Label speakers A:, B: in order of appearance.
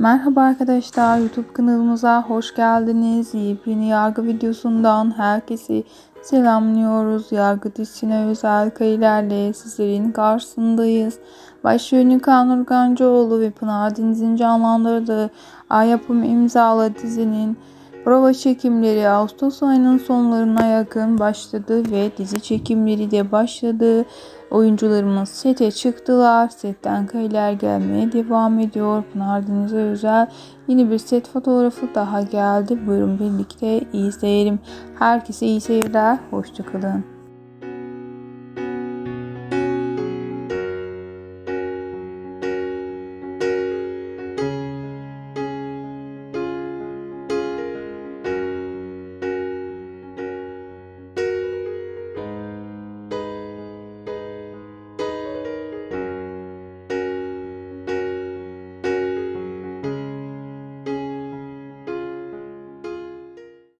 A: Merhaba arkadaşlar YouTube kanalımıza hoş geldiniz. Yepyeni yargı videosundan herkesi selamlıyoruz. Yargı dizisine özel kayılarla sizlerin karşısındayız. Başrolünü Kaan Urgancıoğlu ve Pınar Deniz'in canlandırdığı Ay Yapım imzalı dizinin prova çekimleri Ağustos ayının sonlarına yakın başladı ve dizi çekimleri de başladı. Oyuncularımız sete çıktılar. Setten kayılar gelmeye devam ediyor. Pınar Deniz'e özel yeni bir set fotoğrafı daha geldi. Buyurun birlikte izleyelim. Herkese iyi seyirler. Hoşçakalın.